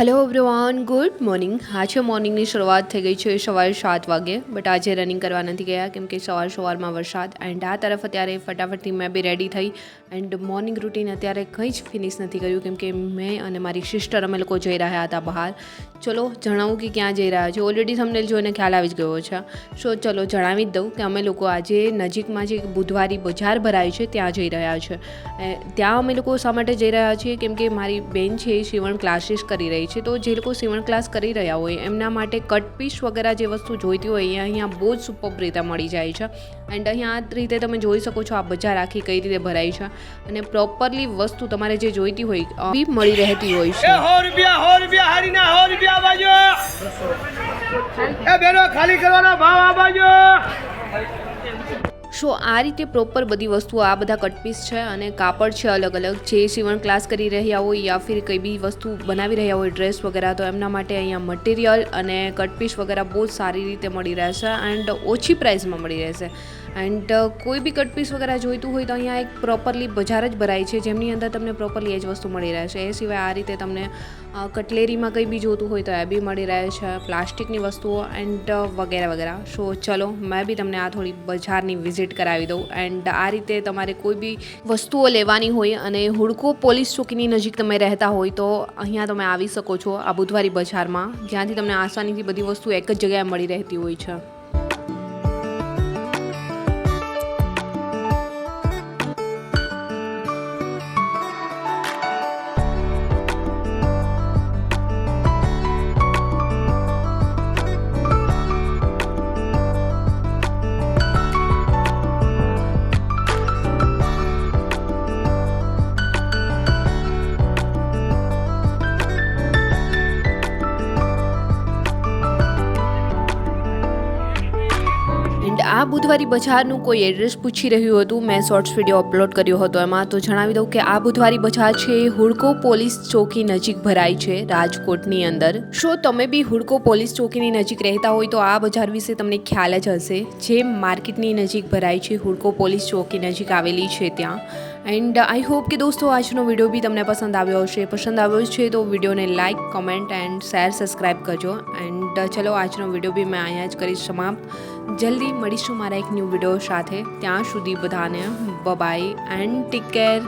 Hello everyone good morning આજે મોર્નિંગની શરૂઆત થઈ ગઈ છે સવારે સાત વાગે બટ આજે રનિંગ કરવા નથી ગયા કેમ કે સવાર સવારમાં વરસાદ એન્ડ આ તરફ અત્યારે ફટાફટથી મેં બી રેડી થઈ એન્ડ મોર્નિંગ રૂટીન અત્યારે કંઈ જ ફિનિશ નથી કર્યું કેમ કે મેં અને મારી સિસ્ટર અમે લોકો જઈ રહ્યા હતા બહાર ચલો જણાવું કે ક્યાં જઈ રહ્યા છે ઓલરેડી તમને જોઈને ખ્યાલ આવી જ ગયો છે સો ચલો જણાવી જ દઉં કે અમે લોકો આજે નજીકમાં જે બુધવારી બજાર ભરાય છે ત્યાં જઈ રહ્યા છે। ત્યાં અમે લોકો શા માટે જઈ રહ્યા છીએ? કેમ કે મારી બેન છે, એ સીવણ ક્લાસીસ કરી રહી છે તો જે લોકો સીવણ ક્લાસ કરી રહ્યા હોય, એમના માટે કટ પીસ વગેરે જે વસ્તુ જોઈતી હોય અહીંયા બહુ જ સુપર રીતે મળી જાય છે. એન્ડ અહીંયા આ રીતે તમે જોઈ શકો છો આ બજાર આખી કઈ રીતે ભરાય છે. અને પ્રોપરલી વસ્તુ તમારે જે જોઈતી હોય બી મળી રહેતી હોય છે. ખાલી કરવાનો ભાવ, આ બાજુ. સો આ રીતે પ્રોપર બધી વસ્તુઓ આ બધા કટપીસ છે અને કાપડ છે અલગ અલગ. જે સીવણ ક્લાસ કરી રહ્યા હોય યા ફિર કંઈ બી વસ્તુ બનાવી રહ્યા હોય ડ્રેસ વગેરે, તો એમના માટે અહીંયા મટીરિયલ અને કટપીસ વગેરે બહુ સારી રીતે મળી રહેશે એન્ડ ઓછી પ્રાઇસમાં મળી રહેશે એન્ડ કોઈ બી કટપીસ વગેરે જોઈતું હોય તો અહીંયા એક પ્રોપરલી બજાર જ ભરાય છે, જેમની અંદર તમને પ્રોપરલી એ જ વસ્તુ મળી રહેશે એ સિવાય આ રીતે તમને કટલેરીમાં કંઈ બી જોતું હોય તો એ બી મળી રહે છે, પ્લાસ્ટિકની વસ્તુઓ એન્ડ વગેરે વગેરે. સો ચલો, મેં બી તમને આ થોડી બજારની વિઝિટ કરાવી દઉં. એન્ડ આ રીતે તમારે કોઈ બી વસ્તુઓ લેવાની હોય અને હુડકો પોલીસ ચોકીની નજીક તમે રહેતા હોય તો અહીંયા તમે આવી શકો છો આ બુધવારી બજારમાં, જ્યાંથી તમને આસાનીથી બધી વસ્તુ એક જ જગ્યાએ મળી રહેતી હોય છે. આ બુધવારી બજારનું કોઈ એડ્રેસ પૂછી રહ્યું હતું. મેં શોર્ટ્સ વીડિયો અપલોડ કર્યો હતો. એમાં તો જણાવી દઉં કે આ બુધવારી બજાર છે એ હુડકો પોલીસ ચોકી નજીક ભરાય છે રાજકોટની અંદર. શું તમે બી હુડકો પોલીસ ચોકીની નજીક રહેતા હોય તો આ બજાર વિશે તમને ખ્યાલ જ હશે. જે માર્કેટની નજીક ભરાય છે, હુડકો પોલીસ ચોકી નજીક આવેલી છે ત્યાં. એન્ડ આઈ હોપ કે દોસ્તો, આજનો વીડિયો બી તમને પસંદ આવ્યો હશે. પસંદ આવ્યો છે તો વિડીયોને like comment and share subscribe કરજો. એન્ડ ચલો, આજનો વીડિયો બી મેં અહીંયા જ કરીશ સમાપ્ત. જલ્દી મળીશું મારા એક ન્યૂ વીડિયો સાથે. ત્યાં સુધી બધાને બબાય એન્ડ ટેક કેર